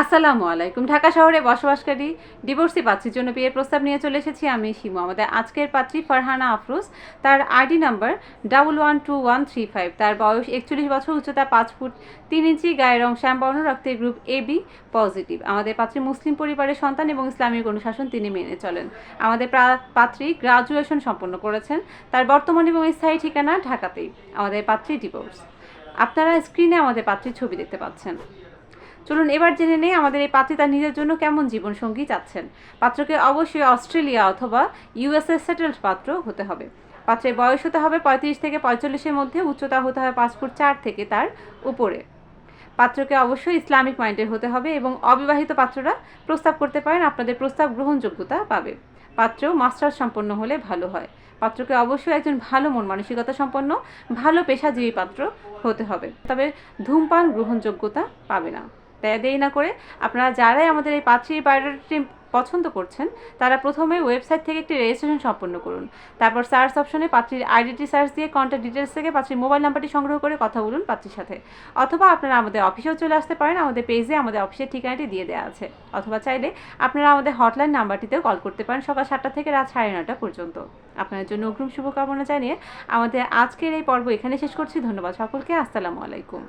আসসালামু আলাইকুম। ঢাকা শহরে বসবাসকারী ডিভোর্সি পাত্রীর জন্য বিয়ের প্রস্তাব নিয়ে চলে এসেছি আমি শিমু। আমাদের আজকের পাত্রী ফারহানা আফরোজ। তার ID number double one two one three five. তার বয়স একচল্লিশ বছর, উচ্চতা পাঁচ ফুট তিন ইঞ্চি, গায়ের রং শ্যামবর্ণ রক্তের গ্রুপ এ বি পজিটিভ। আমাদের পাত্রী মুসলিম পরিবারের সন্তান এবং ইসলামিক অনুশাসন তিনি মেনে চলেন। আমাদের পাত্রী গ্রাজুয়েশন সম্পন্ন করেছেন। তার বর্তমান এবং স্থায়ী ঠিকানা ঢাকাতেই। আমাদের পাত্রী ডিভোর্স। আপনারা স্ক্রিনে আমাদের পাত্রীর ছবি দেখতে পাচ্ছেন। চলুন এবার জেনে নেই আমাদের এই পাত্রী তার নিজের জন্য কেমন জীবনসঙ্গী চাচ্ছেন। পাত্রকে অবশ্যই অস্ট্রেলিয়া অথবা ইউএসএ সেটেলড পাত্র হতে হবে। পাত্রের বয়স হতে হবে পঁয়ত্রিশ থেকে পঁয়তাল্লিশের মধ্যে, উচ্চতা হতে হবে পাঁচ ফুট চার থেকে তার উপরে। পাত্রকে অবশ্যই ইসলামিক মাইন্ডের হতে হবে এবং অবিবাহিত পাত্ররা প্রস্তাব করতে পারেন আপনাদের প্রস্তাব গ্রহণযোগ্যতা পাবে। পাত্র মাস্টার্স সম্পন্ন হলে ভালো হয়। পাত্রকে অবশ্যই একজন ভালো মন মানসিকতা সম্পন্ন, ভালো পেশাজীবী পাত্র হতে হবে। তবে ধূমপান গ্রহণযোগ্যতা পাবে না। তাই দেরি না করে আপনারা যারাই আমাদের এই পাত্রীর বায়োডাটাটি পছন্দ করছেন, তারা প্রথমে ওয়েবসাইট থেকে একটি রেজিস্ট্রেশন সম্পন্ন করুন। তারপর সার্চ অপশনে পাত্রীর আইডেন্টি সার্চ দিয়ে কন্ট্যাক্ট ডিটেলস থেকে পাত্রীর মোবাইল নাম্বারটি সংগ্রহ করে কথা বলুন পাত্রীর সাথে। অথবা আপনারা আমাদের অফিসেও চলে আসতে পারেন, আমাদের পেজে আমাদের অফিসের ঠিকানাটি দিয়ে দেওয়া আছে। অথবা চাইলে আপনারা আমাদের হটলাইন নাম্বারটিতেও কল করতে পারেন সকাল সাতটা থেকে রাত সাড়ে নটা পর্যন্ত। আপনাদের জন্য অগ্রিম শুভকামনা জানিয়ে আমাদের আজকের এই পর্ব এখানে শেষ করছি। ধন্যবাদ সকলকে। আসসালামু আলাইকুম।